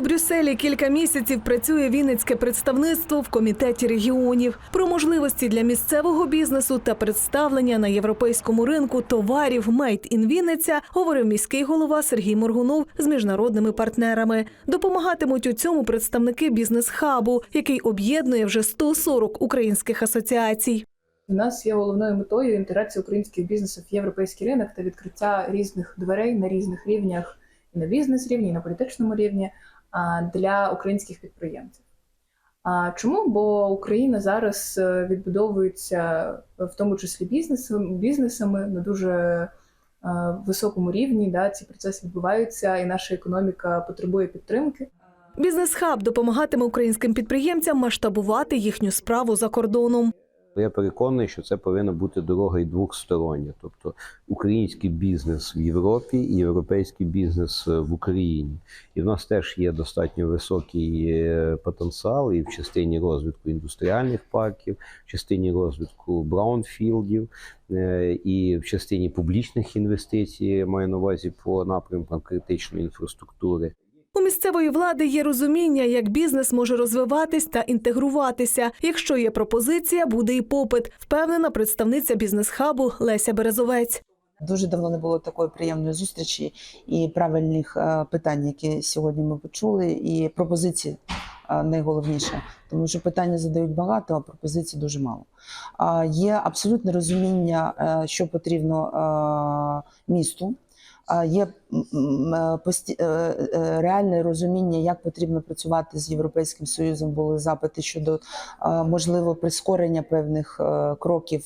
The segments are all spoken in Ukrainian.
Брюсселі кілька місяців працює Вінницьке представництво в комітеті регіонів. Про можливості для місцевого бізнесу та представлення на європейському ринку товарів «Made in Вінниця говорив міський голова Сергій Моргунов з міжнародними партнерами. Допомагатимуть у цьому представники бізнес-хабу, який об'єднує вже 140 українських асоціацій. У нас є головною метою інтеграція українських бізнесів в європейський ринок та відкриття різних дверей на різних рівнях і на бізнес-рівні, і на політичному рівні для українських підприємців. А чому? Бо Україна зараз е, відбудовується в тому числі бізнесом, бізнесами на дуже е, високому рівні. Да, ці процеси відбуваються, і наша економіка потребує підтримки. Бізнес-хаб допомагатиме українським підприємцям масштабувати їхню справу за кордоном. Я переконаний, що це повинна бути дорога і двохстороння, тобто український бізнес в Європі і європейський бізнес е, в Україні. І в нас теж є достатньо високий е, потенціал і в частині розвитку індустріальних парків, в частині розвитку браунфілдів, е, і в частині публічних інвестицій, маю на увазі по напрямкам критичної інфраструктури. У місцевої влади є розуміння, як бізнес може розвиватись та інтегруватися. Якщо є пропозиція, буде і попит. Впевнена представниця бізнес-хабу Леся Березовець. Дуже давно не було такої приємної зустрічі і правильних е, питань, які сьогодні ми почули, і пропозиції е, найголовніше, тому що питання задають багато, а пропозицій дуже мало. Є абсолютне розуміння, е, що потрібно місту. Є е, е, е, реальне розуміння, як потрібно працювати з Європейським Союзом. Були запити щодо можливо прискорення певних кроків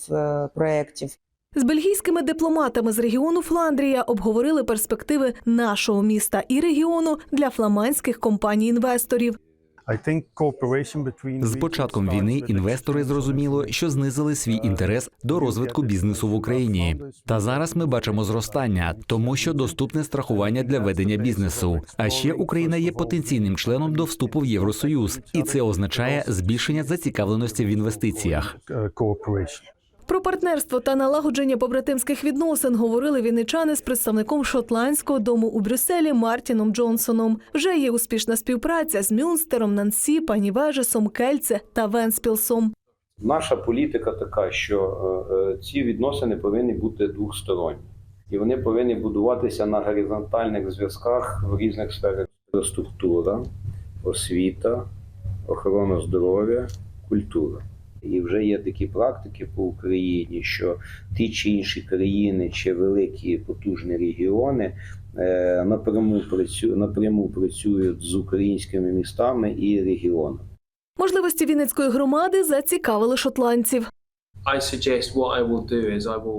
проєктів. З бельгійськими дипломатами з регіону Фландрія обговорили перспективи нашого міста і регіону для фламандських компаній-інвесторів. З початком війни інвестори зрозуміло, що знизили свій інтерес до розвитку бізнесу в Україні. Та зараз ми бачимо зростання, тому що доступне страхування для ведення бізнесу. А ще Україна є потенційним членом до вступу в Євросоюз, і це означає збільшення зацікавленості в інвестиціях. Про партнерство та налагодження побратимських відносин говорили вінничани з представником шотландського дому у Брюсселі Мартіном Джонсоном. Вже є успішна співпраця з Мюнстером, Нансі, Панівежесом, Кельце та Венспілсом. Наша політика така, що е, е, ці відносини повинні бути двосторонні, і вони повинні будуватися на горизонтальних зв'язках в різних сферах: інфраструктура, освіта, охорона здоров'я, культура. І вже є такі практики по Україні, що ті чи інші країни чи великі потужні регіони е, напряму працюють напряму працюють з українськими містами і регіонами. Можливості Вінницької громади зацікавили шотландців.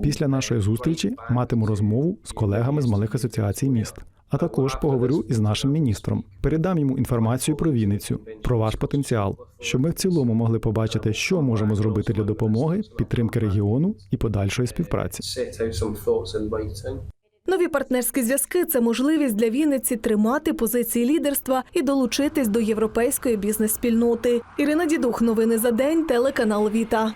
Після нашої зустрічі матиму розмову з колегами з малих асоціацій міст. А також поговорю із нашим міністром. Передам йому інформацію про Вінницю, про ваш потенціал, щоб ми в цілому могли побачити, що можемо зробити для допомоги, підтримки регіону і подальшої співпраці. Нові партнерські зв'язки це можливість для Вінниці тримати позиції лідерства і долучитись до європейської бізнес-спільноти. Ірина Дідух, новини за день, телеканал Віта.